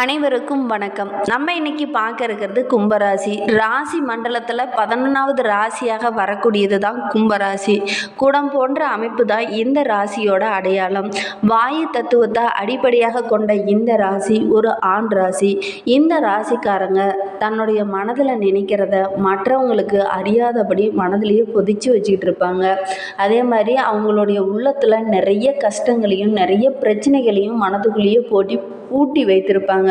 அனைவருக்கும் வணக்கம். நம்ம இன்னைக்கு பார்க்க இருக்கிறது கும்பராசி. ராசி மண்டலத்தில் பதினொன்றாவது ராசியாக வரக்கூடியது தான் கும்பராசி. குடம் போன்ற அமைப்பு தான் இந்த ராசியோட அடையாளம். வாயு தத்துவத்தை அடிப்படையாக கொண்ட இந்த ராசி ஒரு ஆண் ராசி. இந்த ராசிக்காரங்க தன்னுடைய மனதில் நினைக்கிறத மற்றவங்களுக்கு அறியாதபடி மனதிலேயே பொதிச்சு வச்சுக்கிட்டு இருப்பாங்க. அதே மாதிரி அவங்களுடைய உள்ளத்தில் நிறைய கஷ்டங்களையும் நிறைய பிரச்சனைகளையும் மனதுக்குள்ளேயே போட்டி பூட்டி வைத்திருப்பாங்க.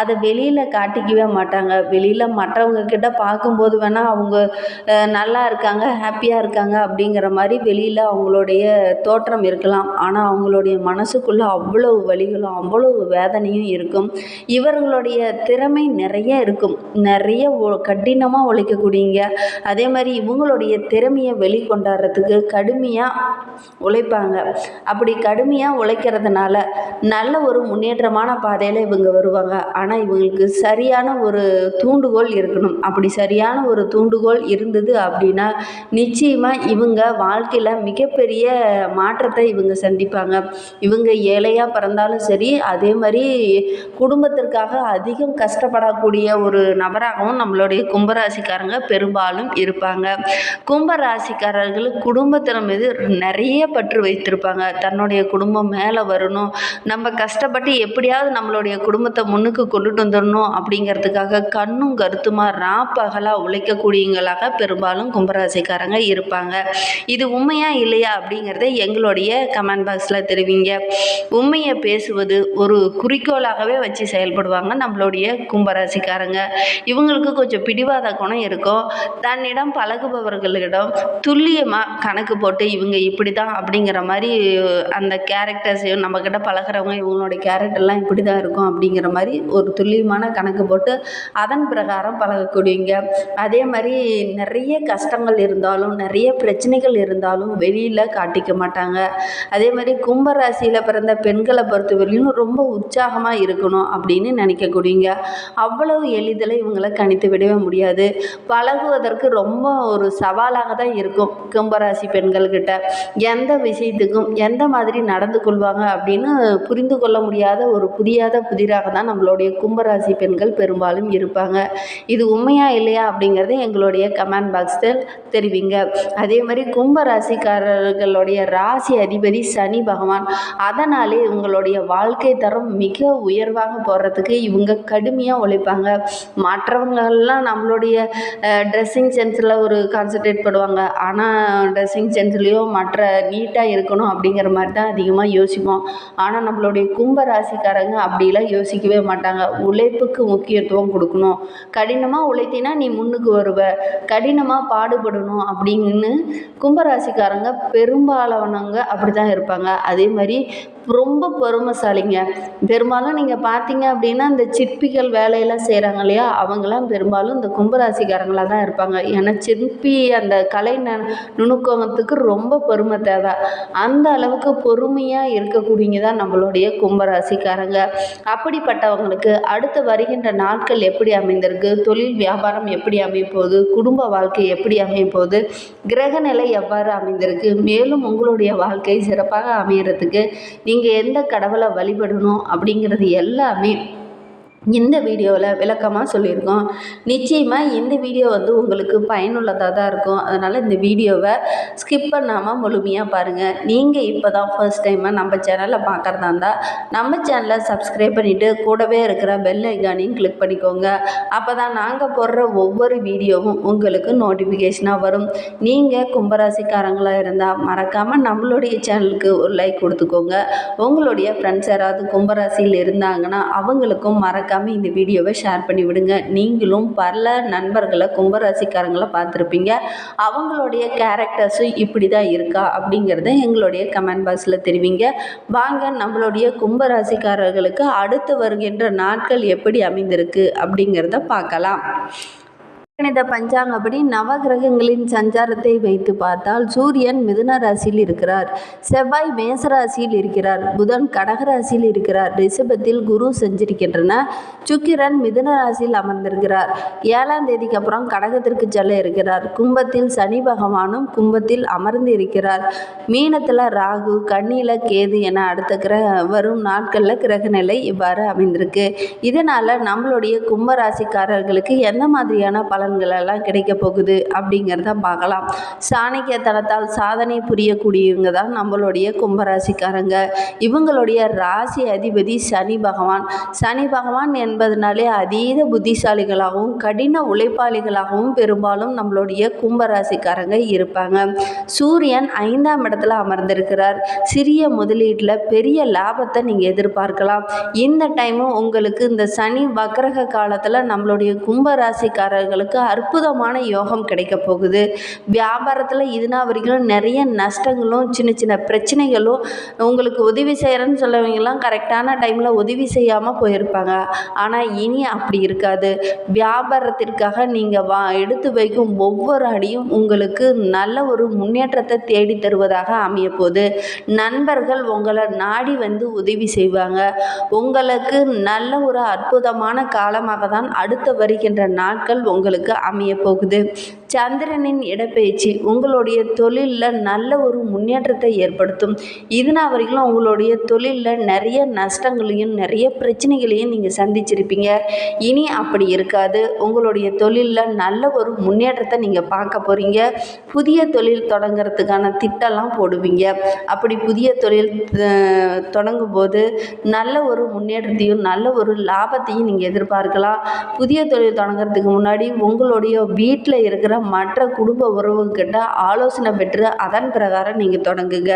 அதை வெளியில் காட்டிக்கவே மாட்டாங்க. வெளியில் மற்றவங்க கிட்ட பார்க்கும்போது வேணால் அவங்க நல்லா இருக்காங்க ஹாப்பியாக இருக்காங்க அப்படிங்கிற மாதிரி வெளியில் அவங்களுடைய தோற்றம் இருக்கலாம். ஆனால் அவங்களுடைய மனசுக்குள்ளே அவ்வளவு வலிகளும் அவ்வளவு வேதனையும் இருக்கும். இவர்களுடைய திறமை நிறைய இருக்கும். நிறைய கடினமாக உழைக்கக்கூடியங்க அதே மாதிரி இவங்களுடைய திறமையை வெளிக்கொண்டாடுறதுக்கு கடுமையாக உழைப்பாங்க. அப்படி கடுமையாக உழைக்கிறதுனால நல்ல ஒரு முன்னேற்றமான பாதையில் இவங்க வருவாங்க. ஆனால் இவங்களுக்கு சரியான ஒரு தூண்டுகோல் இருக்கணும். அப்படி சரியான ஒரு தூண்டுகோல் இருந்தது அப்படின்னா நிச்சயமாக இவங்க வாழ்க்கையில் மிகப்பெரிய மாற்றத்தை இவங்க சந்திப்பாங்க. இவங்க ஏழையாக பிறந்தாலும் சரி அதே மாதிரி குடும்பத்திற்காக அதிகம் கஷ்டப்படக்கூடிய ஒரு நபராகவும் நம்மளுடைய கும்பராசிக்காரங்க பெரும்பாலும் இருப்பாங்க. கும்பராசிக்காரர்கள் குடும்பத்தின் மீது நிறைய பற்று வைத்திருப்பாங்க. தன்னுடைய குடும்பம் மேலே வரணும். நம்ம கஷ்டப்பட்டு எப்படியாவது நம்மளுடைய குடும்பத்தை முன்னுக்கு கொண்டுட்டு வந்துடணும் அப்படிங்கிறதுக்காக கண்ணும் கருத்துமாக ரா பகலாக உழைக்கக்கூடியவங்களாக பெரும்பாலும் கும்பராசிக்காரங்க இருப்பாங்க. இது உண்மையா இல்லையா அப்படிங்கிறத எங்களுடைய கமெண்ட் பாக்ஸில் தெரிவிங்க. உண்மையை பேசுவது ஒரு குறிக்கோளாகவே வச்சு செயல்படுவாங்க நம்மளுடைய கும்பராசிக்காரங்க. இவங்களுக்கு கொஞ்சம் பிடிவாத குணம் இருக்கும். தன்னிடம் பழகுபவர்களிடம் துல்லியமாக கணக்கு போட்டு இவங்க இப்படி தான் அப்படிங்கிற மாதிரி அந்த கேரக்டர்ஸையும் நம்மக்கிட்ட பழகுறவங்க இவங்களுடைய கேரக்டர்லாம் இப்படி தான் இருக்கும் அப்படிங்கிற மாதிரி ஒரு துல்லியமான கணக்கு போட்டு அதன் பிரகாரம் பழகக்கூடியவங்க. அதே மாதிரி நிறைய கஷ்டங்கள் இருந்தாலும் நிறைய பிரச்சனைகள் இருந்தாலும் வெளியில் காட்டிக்க மாட்டாங்க. அதே மாதிரி கும்பராசியில் பிறந்த பெண்களை பொறுத்தவரையிலும் ரொம்ப உற்சாகமாக இருக்கணும் அப்படின்னு நினைக்கக்கூடியங்க அவ்வளவு எளிதில் இவங்களை கணித்து விடவே முடியாது. பழகுவதற்கு ரொம்ப ஒரு சவாலாக தான் இருக்கும் கும்பராசி பெண்கள்கிட்ட. எந்த விஷயத்துக்கும் எந்த மாதிரி நடந்து கொள்வாங்க அப்படின்னு புரிந்து கொள்ள முடியாத ஒரு புரியாத புதிராக தான் நம்மளுடைய கும்பராசி பெண்கள் பெரும்பாலும் இருப்பாங்க. இது உண்மையா இல்லையா அப்படிங்கிறத எங்களுடைய கமெண்ட் பாக்ஸில் தெரிவிங்க. அதே மாதிரி கும்பராசிக்காரர்களுடைய ராசி அதிபதி சனி பகவான் அதனாலே உங்களுடைய வாழ்க்கை தரம் மிக உயர்வாக போடுறதுக்கு இவங்க கடுமையாக உழைப்பாங்க. மற்றவங்கள்லாம் நம்மளுடைய ட்ரெஸ்ஸிங் சென்ஸில் ஒரு கான்சன்ட்ரேட் பண்ணுவாங்க ஆனால் ட்ரெஸ்ஸிங் சென்ஸ்லேயோ மற்ற நீட்டாக இருக்கணும் அப்படிங்கிற மாதிரி தான் அதிகமாக யோசிப்போம். ஆனால் நம்மளுடைய கும்ப ராசிக்காரங்க அப்படிலாம் யோசிக்கவே மாட்டாங்க. உழைப்புக்கு முக்கியத்துவம் கொடுக்கணும். கடினமாக உழைத்தினா நீ முன்னுக்கு வருவ. கடினமாக பாடுபடணும் அப்படின்னு கும்பராசிக்காரங்க பெரும்பாலானவங்க அப்படி தான் இருப்பாங்க. அதே மாதிரி ரொம்ப பொறுமைசாலிங்க. பெரும்பாலும் நீங்கள் பார்த்தீங்க அப்படின்னா இந்த சிற்பிகள் வேலையெல்லாம் செய்கிறாங்க இல்லையா? அவங்களாம் பெரும்பாலும் இந்த கும்பராசிக்காரங்களாக தான் இருப்பாங்க. ஏன்னா சிற்பி அந்த கலை ந நுணுக்கத்துக்கு ரொம்ப பொறுமை தேவை. அந்த அளவுக்கு பொறுமையாக இருக்கக்கூடியங்க தான் நம்மளுடைய கும்பராசிக்காரங்க. அப்படி அப்படிப்பட்டவங்களுக்கு அடுத்து வருகின்ற நாட்கள் எப்படி அமைந்திருக்கு? தொழில் வியாபாரம் எப்படி அமையப்போகுது குடும்ப வாழ்க்கை எப்படி அமைப்போகுது? கிரக நிலை எவ்வாறு அமைந்திருக்கு? மேலும் உங்களுடைய வாழ்க்கை சிறப்பாக அமையறதுக்கு நீங்கள் எந்த கடவுளை வழிபடணும் அப்படிங்கிறது எல்லாமே இந்த வீடியோவில் விளக்கமாக சொல்லியிருக்கோம். நிச்சயமாக இந்த வீடியோ வந்து உங்களுக்கு பயனுள்ளதாக தான் இருக்கும். அதனால் இந்த வீடியோவை ஸ்கிப் பண்ணாமல் முழுமையாக பாருங்கள். நீங்கள் இப்போ தான் ஃபர்ஸ்ட் டைமாக நம்ம சேனலை பார்க்குறதா இருந்தால் நம்ம சேனலை சப்ஸ்கிரைப் பண்ணிவிட்டு கூடவே இருக்கிற பெல் ஐக்கானையும் கிளிக் பண்ணிக்கோங்க. அப்போ தான் நாங்கள் போடுற ஒவ்வொரு வீடியோவும் உங்களுக்கு நோட்டிஃபிகேஷனாக வரும். நீங்கள் கும்பராசிக்காரங்களாக இருந்தால் மறக்காமல் நம்மளுடைய சேனலுக்கு ஒரு லைக் கொடுத்துக்கோங்க. உங்களுடைய ஃப்ரெண்ட்ஸ் யாராவது கும்பராசியில் இருந்தாங்கன்னா அவங்களுக்கும் மறக்காமல் இந்த வீடியோவை ஷேர் பண்ணி விடுங்க. நீங்களும் பல நண்பர்களை கும்பராசிக்காரங்களை பார்த்துருப்பீங்க. அவங்களுடைய கேரக்டர்ஸும் இப்படி தான் இருக்கா அப்படிங்கிறத எங்களுடைய கமெண்ட் பாக்ஸில் தெரிவிங்க. வாங்க நம்மளுடைய கும்பராசிக்காரர்களுக்கு அடுத்து வருகின்ற நாட்கள் எப்படி அமைந்திருக்கு அப்படிங்கிறத பார்க்கலாம். கணித பஞ்சாங்கப்படி நவகிரகங்களின் சஞ்சாரத்தை வைத்து பார்த்தால் சூரியன் மிதுன ராசியில் இருக்கிறார். செவ்வாய் மேச ராசியில் இருக்கிறார். புதன் கடக ராசியில் இருக்கிறார். ரிஷபத்தில் குரு செஞ்சிருக்கின்றன. சுக்கிரன் மிதுன ராசியில் அமர்ந்திருக்கிறார். ஏழாம் தேதிக்கு அப்புறம் கடகத்திற்கு செல்ல இருக்கிறார். கும்பத்தில் சனி பகவானும் கும்பத்தில் அமர்ந்து இருக்கிறார். மீனத்தில் ராகு கண்ணியில் கேது என அடுத்த கிரக வரும் நாட்களில் கிரக நிலை இவ்வாறு அமைந்திருக்கு. இதனால் நம்மளுடைய கும்பராசிக்காரர்களுக்கு எந்த மாதிரியான பலன் எல்லாம் கிடைக்க போகுது அப்படிங்கிறத பார்க்கலாம். சாணக்கிய தளத்தால் சாதனை புரியக்கூடியவங்க தான் நம்மளுடைய கும்பராசிக்காரங்க. இவங்களுடைய ராசி அதிபதி சனி பகவான். சனி பகவான் என்பதனாலே அதீத புத்திசாலிகளாகவும் கடின உழைப்பாளிகளாகவும் பெரும்பாலும் நம்மளுடைய கும்பராசிக்காரங்க இருப்பாங்க. சூரியன் ஐந்தாம் இடத்துல அமர்ந்திருக்கிறார். சிறிய முதலீட்டில் பெரிய லாபத்தை நீங்கள் எதிர்பார்க்கலாம். இந்த டைமும் உங்களுக்கு இந்த சனி வக்கரக காலத்தில் நம்மளுடைய கும்பராசிக்காரர்களுக்கு அற்புதமான யோகம் கிடைக்க போகுது. வியாபாரத்தில் இதுனா வரைக்கும் நிறைய நஷ்டங்களும் சின்ன சின்ன பிரச்சனைகளும் உங்களுக்கு உதவி செய்கிறேன்னு சொல்லவங்கலாம் கரெக்டான டைமில் உதவி செய்யாமல் போயிருப்பாங்க. ஆனால் இனி அப்படி இருக்காது. வியாபாரத்திற்காக நீங்கள் வா எடுத்து வைக்கும் ஒவ்வொரு அடியும் உங்களுக்கு நல்ல ஒரு முன்னேற்றத்தை தேடி தருவதாக அமைய நண்பர்கள் உங்களை நாடி வந்து உதவி செய்வாங்க. உங்களுக்கு நல்ல ஒரு அற்புதமான காலமாக தான் அடுத்து வருகின்ற நாட்கள் உங்களுக்கு அமைய போகுது சந்திரனின் இடப்பெயர்ச்சி உங்களுடைய தொழிலில் நல்ல ஒரு முன்னேற்றத்தை ஏற்படுத்தும். இதுனா வரைக்கும் உங்களுடைய தொழிலில் நிறைய நஷ்டங்களையும் நிறைய பிரச்சனைகளையும் நீங்கள் சந்திச்சிருப்பீங்க. இனி அப்படி இருக்காது. உங்களுடைய தொழிலில் நல்ல ஒரு முன்னேற்றத்தை நீங்கள் பார்க்க போகிறீங்க புதிய தொழில் தொடங்கிறதுக்கான திட்டம்லாம் போடுவீங்க. அப்படி புதிய தொழில் தொடங்கும்போது தொடங்கும் போது நல்ல ஒரு முன்னேற்றத்தையும் நல்ல ஒரு லாபத்தையும் நீங்கள் எதிர்பார்க்கலாம். புதிய தொழில் தொடங்குறதுக்கு முன்னாடி உங்களுடைய வீட்டில் இருக்கிற மற்ற குடும்ப உறவுகிட்ட ஆலோசனை பெற்று அதன் பிரகாரம் நீங்கள் தொடங்குங்க.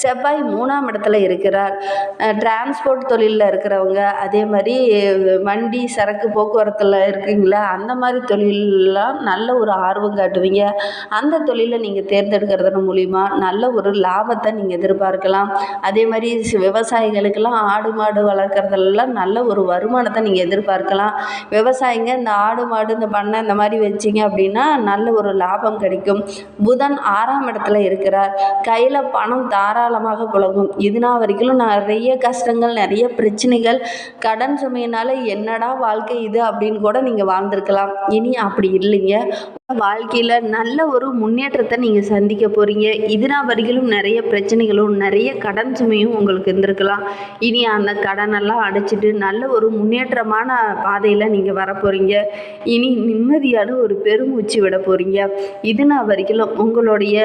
செவ்வாய் மூணாம் இடத்துல இருக்கிறார். டிரான்ஸ்போர்ட் தொழிலில் இருக்கிறவங்க அதே மாதிரி வண்டி சரக்கு போக்குவரத்தில் இருக்கீங்களா? அந்த மாதிரி தொழிலெலாம் நல்ல ஒரு ஆர்வம் காட்டுவீங்க. அந்த தொழிலை நீங்கள் தேர்ந்தெடுக்கிறது மூலிமா நல்ல ஒரு லாபத்தை நீங்கள் எதிர்பார்க்கலாம். அதே மாதிரி விவசாயிகளுக்கெல்லாம் ஆடு மாடு வளர்க்குறதுலாம் நல்ல ஒரு வருமானத்தை நீங்கள் எதிர்பார்க்கலாம். விவசாயிங்க இந்த ஆடு மாடு இந்த பண்ணை இந்த மாதிரி வச்சிங்க அப்படின்னா நல்ல நல்ல ஒரு லாபம் கிடைக்கும். புதன் ஆறாம் இடத்துல இருக்கிறார். கையில் பணம் தாராளமாக புழங்கும். இதுனா வரைக்கும் நிறைய கஷ்டங்கள் நிறைய பிரச்சனைகள். கடன் சுமையினால என்னடா வாழ்க்கை இது அப்படின்னு கூட நீங்கள் வாழ்ந்திருக்கலாம். இனி அப்படி இல்லைங்க. வாழ்க்கையில் நல்ல ஒரு முன்னேற்றத்தை நீங்கள் சந்திக்க போகிறீங்க இதுனா வரையிலும் நிறைய பிரச்சனைகளும் நிறைய கடன் சுமையும் உங்களுக்கு இருந்திருக்கலாம். இனி அந்த கடனெல்லாம் அடைச்சிட்டு நல்ல ஒரு முன்னேற்றமான பாதையில் நீங்கள் வரப்போகிறீங்க இனி நிம்மதியான ஒரு பெருமூச்சு விட போகிறீங்க இதுனா வரைக்கும் உங்களுடைய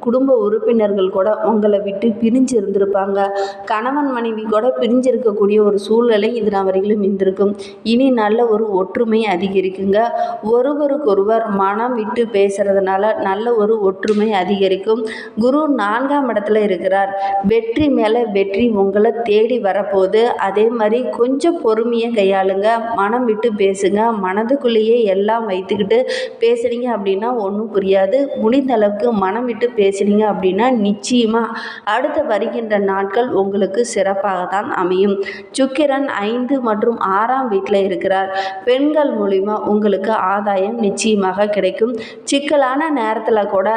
குடும்ப உறுப்பினர்கள் கூட உங்களை விட்டு பிரிஞ்சு இருந்திருப்பாங்க. கணவன் மனைவி கூட பிரிஞ்சு இருக்கக்கூடிய ஒரு சூழ்நிலை இதுனா வரையிலும் இருந்திருக்கும். இனி நல்ல ஒரு ஒற்றுமை அதிகரிக்குங்க. ஒருவருக்கொருவர் மனம் விட்டு பேசுறதுனால நல்ல ஒரு ஒற்றுமை அதிகரிக்கும். குரு நான்காம் இடத்துல இருக்கிறார். வெற்றி மேலே வெற்றி உங்களை தேடி வரப்போகுது. அதே மாதிரி கொஞ்சம் பொறுமையாக கையாளுங்க. மனம் விட்டு பேசுங்க. மனதுக்குள்ளேயே எல்லாம் வைத்துக்கிட்டு பேச பேசுனீங்க அப்படின்னா ஒன்றும் புரியாது. முடிந்த அளவுக்கு மனம் விட்டு பேசுனீங்க அப்படின்னா நிச்சயமாக அடுத்து வருகின்ற நாட்கள் உங்களுக்கு சிறப்பாக தான் அமையும். சுக்கிரன் ஐந்து மற்றும் ஆறாம் வீட்டில் இருக்கிறார். பெண்கள் மூலிமா உங்களுக்கு ஆதாயம் நிச்சயமாக கிடைக்கும். சிக்கலான நேரத்தில் கூட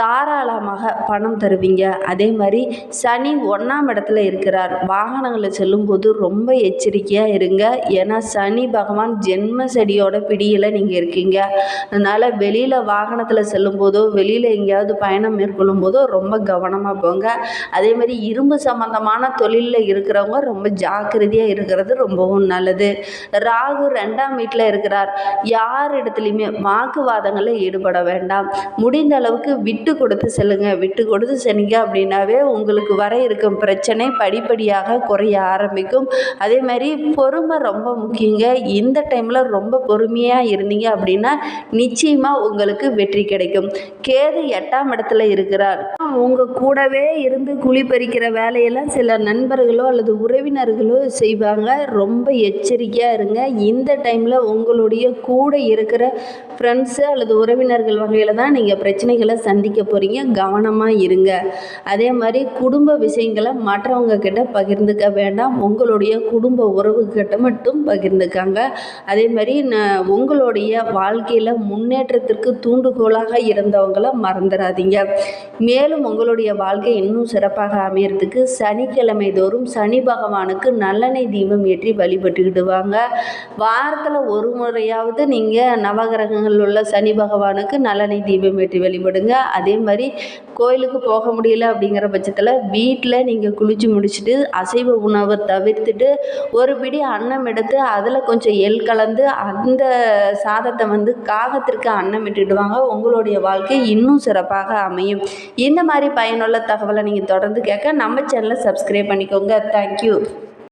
தாராளமாக பணம் தருவீங்க. அதே மாதிரி சனி ஒன்றாம் இடத்துல இருக்கிறார். வாகனங்களில் செல்லும்போது ரொம்ப எச்சரிக்கையாக இருங்க. ஏன்னா சனி பகவான் ஜென்ம செடியோட பிடியில் நீங்கள் இருக்கீங்க. அதனால் வெளியில் வாகனத்தில் செல்லும்போதோ வெளியில் எங்கேயாவது பயணம் மேற்கொள்ளும் போதோ ரொம்ப கவனமாக போங்க. அதே மாதிரி இரும்பு சம்பந்தமான தொழிலில் இருக்கிறவங்க ரொம்ப ஜாக்கிரதையாக இருக்கிறது ரொம்பவும் நல்லது. ராகு ரெண்டாம் வீட்டில் இருக்கிறார். யார் இடத்துலையுமே வாக்குவாதங்களில் ஈடுபட வேண்டாம். முடிந்த அளவுக்கு விட்டு கொடுத்து செல்லுங்க. விட்டு கொடுத்து சென்னீங்க அப்படின்னாவே உங்களுக்கு வர இருக்கும் பிரச்சனை படிப்படியாக குறைய ஆரம்பிக்கும். அதே மாதிரி பொறுமை ரொம்ப முக்கியங்க. இந்த டைமில் ரொம்ப பொறுமையாக இருந்தீங்க அப்படின்னா நிச்சயம் நிச்சயமாக உங்களுக்கு வெற்றி கிடைக்கும். கேது எட்டாம் இடத்துல இருக்கிறார். உங்கள் கூடவே இருந்து குழி பறிக்கிற வேலையெல்லாம் சில நண்பர்களோ அல்லது உறவினர்களோ செய்வாங்க. ரொம்ப எச்சரிக்கையாக இருங்க. இந்த டைமில் உங்களுடைய கூட இருக்கிற ஃப்ரெண்ட்ஸு அல்லது உறவினர்கள் வகையில் தான் நீங்கள் பிரச்சனைகளை சந்திக்க போகிறீங்க கவனமாக இருங்க. அதே மாதிரி குடும்ப விஷயங்களை மற்றவங்க கிட்ட பகிர்ந்துக்க வேண்டாம். உங்களுடைய குடும்ப உறவுகிட்ட மட்டும் பகிர்ந்துக்காங்க. அதே மாதிரி உங்களுடைய வாழ்க்கையில் முன்னே முன்னேற்றத்திற்கு தூண்டுகோலாக இருந்தவங்கள மறந்துடாதீங்க மேலும் உங்களுடைய வாழ்க்கை இன்னும் சிறப்பாக அமையறதுக்கு சனிக்கிழமை தோறும் சனி பகவானுக்கு நல்லெண்ணெய் தீபம் ஏற்றி வழிபட்டுக்கிடுவாங்க. வாரத்தில் ஒரு முறையாவது நீங்கள் நவகிரகங்கள் உள்ள சனி பகவானுக்கு நல்லெண்ணெய் தீபம் ஏற்றி வழிபடுங்க. அதே மாதிரி கோயிலுக்கு போக முடியல அப்படிங்கிற பட்சத்தில் வீட்டில் நீங்கள் குளித்து முடிச்சுட்டு அசைவ உணவை தவிர்த்துட்டு ஒரு பிடி அன்னம் எடுத்து அதில் கொஞ்சம் எள் கலந்து அந்த சாதத்தை வந்து காகத்திற்கு வாழ்க்கைக்கு அன்னமிட்டுடுவாங்க உங்களுடைய வாழ்க்கை இன்னும் சிறப்பாக அமையும். இந்த மாதிரி பயனுள்ள தகவலை நீங்கள் தொடர்ந்து கேட்க நம்ம சேனலை சப்ஸ்கிரைப் பண்ணிக்கோங்க. தேங்க்யூ